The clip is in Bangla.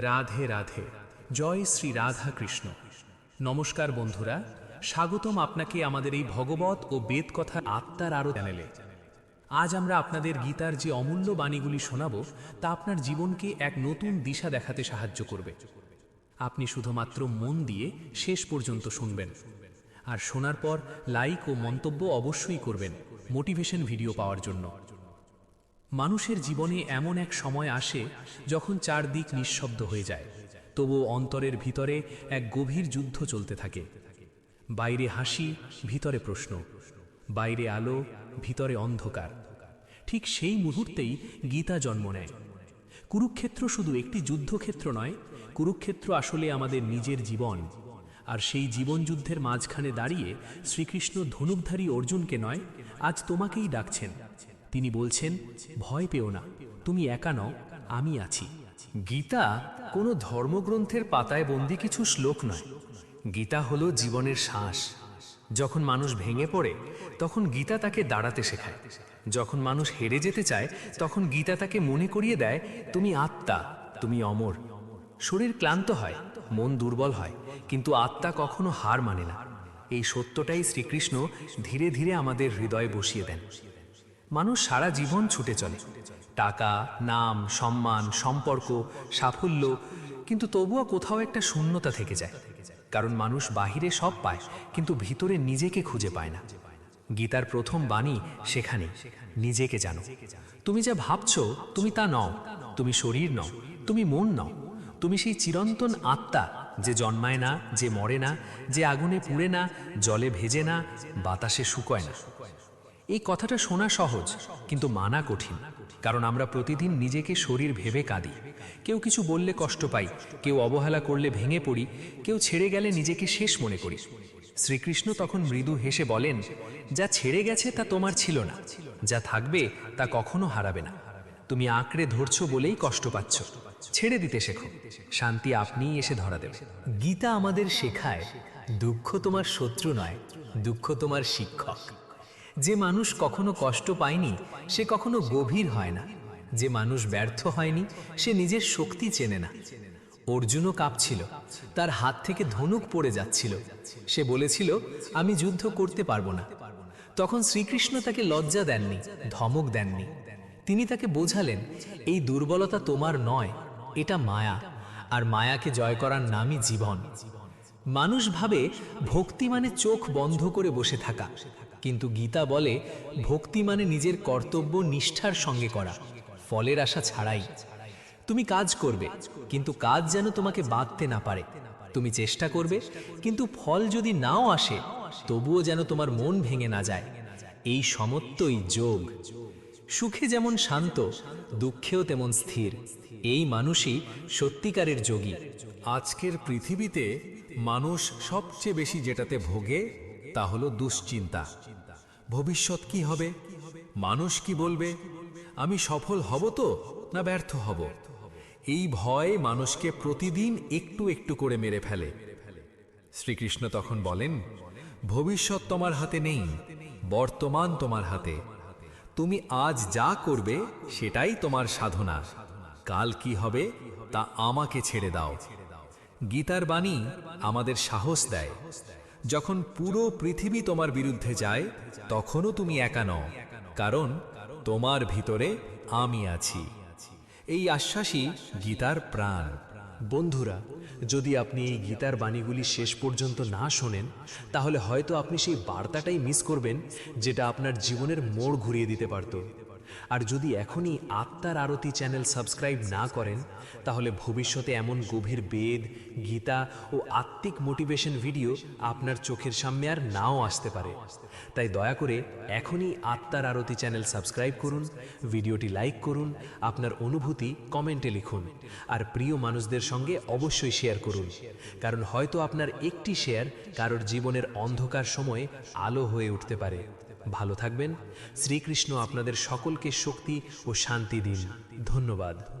রাধে রাধে। জয় শ্রী রাধা কৃষ্ণ নমস্কার বন্ধুরা, স্বাগতম আপনাকে আমাদের এই ভগবত ও বেদ কথা আত্মার আরও চ্যানেলে। আজ আমরা আপনাদের গীতার যে অমূল্য বাণীগুলি শোনাব, তা আপনার জীবনকে এক নতুন দিশা দেখাতে সাহায্য করবে। আপনি শুধুমাত্র মন দিয়ে শেষ পর্যন্ত শুনবেন। আর শোনার পর লাইক ও মন্তব্য অবশ্যই করবেন, মোটিভেশন ভিডিও পাওয়ার জন্য। মানুষের জীবনে এমন এক সময় আসে যখন চারদিক নিঃশব্দ হয়ে যায়। তবুও অন্তরের ভিতরে এক গভীর যুদ্ধ চলতে থাকে। বাইরে হাসি, ভিতরে প্রশ্ন। বাইরে আলো, ভিতরে অন্ধকার। ঠিক সেই মুহূর্তেই গীতা জন্ম নেয়। কুরুক্ষেত্র শুধু একটি যুদ্ধক্ষেত্র নয়, কুরুক্ষেত্র আসলে আমাদের নিজের জীবন। আর সেই জীবনযুদ্ধের মাঝখানে দাঁড়িয়ে শ্রীকৃষ্ণ ধনুকধারী অর্জুনকে নয়, আজ তোমাকেই ডাকছেন। তিনি বলছেন, ভয় পেও না, তুমি একা নও, আমি আছি। গীতা কোনো ধর্মগ্রন্থের পাতায় বন্দি কিছু শ্লোক নয়। গীতা হলো জীবনের শ্বাস। যখন মানুষ ভেঙে পড়ে, তখন গীতা তাকে দাঁড়াতে শেখায়। যখন মানুষ হেরে যেতে চায়, তখন গীতা তাকে মনে করিয়ে দেয়, তুমি আত্মা, তুমি অমর। শরীর ক্লান্ত হয়, মন দুর্বল হয়, কিন্তু আত্মা কখনো হার মানে না। এই সত্যটাই শ্রীকৃষ্ণ ধীরে ধীরে আমাদের হৃদয়ে বসিয়ে দেন। মানুষ সারা জীবন ছুটে চলে। টাকা, নাম, সম্মান, সম্পর্ক, সাফল্য, কিন্তু তবুও কোথাও একটা শূন্যতা থেকে যায়। কারণ মানুষ বাহিরে সব পায়, কিন্তু ভিতরে নিজেকে খুঁজে পায় না। গীতার প্রথম বাণী সেখানে, নিজেকে জানো। তুমি যা ভাবছ, তুমি তা নও। তুমি শরীর নও, তুমি মন নও। তুমি সেই চিরন্তন আত্মা যে জন্মায় না, যে মরে না, যে আগুনে পুড়ে না, জলে ভেজে না, বাতাসে শুকোয় না। এই কথাটা শোনা সহজ, কিন্তু মানা কঠিন, কারণ আমরা প্রতিদিন নিজেকে শরীর ভেবে কাঁদি। কেউ কিছু বললে কষ্ট পাই, কেউ অবহেলা করলে ভেঙে পড়ি, কেউ ছেড়ে গেলে নিজেকে শেষ মনে করি। শ্রীকৃষ্ণ তখন মৃদু হেসে বলেন, যা ছেড়ে গেছে তা তোমার ছিল না, যা থাকবে তা কখনো হারাবে না। তুমি আঁকড়ে ধরছো বলেই কষ্ট পাচ্ছ। ছেড়ে দিতে শেখো, শান্তি আপনিই এসে ধরা দেবে। গীতা আমাদের শেখায়, দুঃখ তোমার শত্রু নয়, দুঃখ তোমার শিক্ষক। যে মানুষ কখনো কষ্ট পায়নি, সে কখনো গভীর হয় না। যে মানুষ ব্যর্থ হয়নি, সে নিজের শক্তি চেনে না। অর্জুনও কাঁপছিল, তার হাত থেকে ধনুক পড়ে যাচ্ছিল। সে বলেছিল, আমি যুদ্ধ করতে পারব না। তখন শ্রীকৃষ্ণ তাকে লজ্জা দেননি, ধমক দেননি। তিনি তাকে বোঝালেন, এই দুর্বলতা তোমার নয়, এটা মায়া, আর মায়াকে জয় করার নামই জীবন। মানুষ ভাবে, ভক্তি মানে চোখ বন্ধ করে বসে থাকা। কিন্তু গীতা বলে, ভক্তি মানে নিজের কর্তব্য নিষ্ঠার সঙ্গে করা, ফলের আশা ছাড়াই। তুমি কাজ করবে, কিন্তু কাজ যেন তোমাকে বাঁধতে না পারে। তুমি চেষ্টা করবে, কিন্তু ফল যদি নাও আসে, তবুও যেন তোমার মন ভেঙে না যায়। এই সমত্বই যোগ। সুখে যেমন শান্ত, দুঃখেও তেমন স্থির। এই মানুষই সত্যিকারের যোগী। আজকের পৃথিবীতে মানুষ সবচেয়ে বেশি যেটাতে ভোগে তা হলো দুশ্চিন্তা। ভবিষ্যৎ কি হবে? মানুষ কি বলবে? আমি সফল হব তো, না ব্যর্থ হব? এই ভয় মানুষকে প্রতিদিন একটু একটু করে মেরে ফেলে। শ্রীকৃষ্ণ তখন বলেন, ভবিষ্যৎ তোমার হাতে নেই, বর্তমান তোমার হাতে। তুমি আজ যা করবে, সেটাই তোমার সাধনা। কাল কি হবে, তা আমাকে ছেড়ে দাও। গীতার বাণী আমাদের সাহস দেয়। যখন পুরো পৃথিবী তোমার বিরুদ্ধে যায়, তখনও তুমি একা নও, কারণ তোমার ভিতরে আমি আছি। এই আশ্বাসই গীতার প্রাণ। বন্ধুরা, যদি আপনি এই গীতার বাণীগুলি শেষ পর্যন্ত না শোনেন, তাহলে হয়তো আপনি সেই বার্তাটাই মিস করবেন, যেটা আপনার জীবনের মোড় ঘুরিয়ে দিতে পারত। আর যদি এখনই আত্মার আরতি চ্যানেল সাবস্ক্রাইব না করেন, তাহলে ভবিষ্যতে এমন গভীর বেদ, গীতা ও আত্মিক মোটিভেশন ভিডিও আপনার চোখের সামনে আর নাও আসতে পারে। তাই দয়া করে এখনই আত্মার আরতি চ্যানেল সাবস্ক্রাইব করুন, ভিডিওটি লাইক করুন, আপনার অনুভূতি কমেন্টে লিখুন, আর প্রিয় মানুষদের সঙ্গে অবশ্যই শেয়ার করুন, কারণ হয়তো আপনার একটি শেয়ার কারোর জীবনের অন্ধকার সময়ে আলো হয়ে উঠতে পারে। ভালো থাকবেন। শ্রীকৃষ্ণ আপনাদের সকলকে শক্তি ও শান্তি দিন। ধন্যবাদ।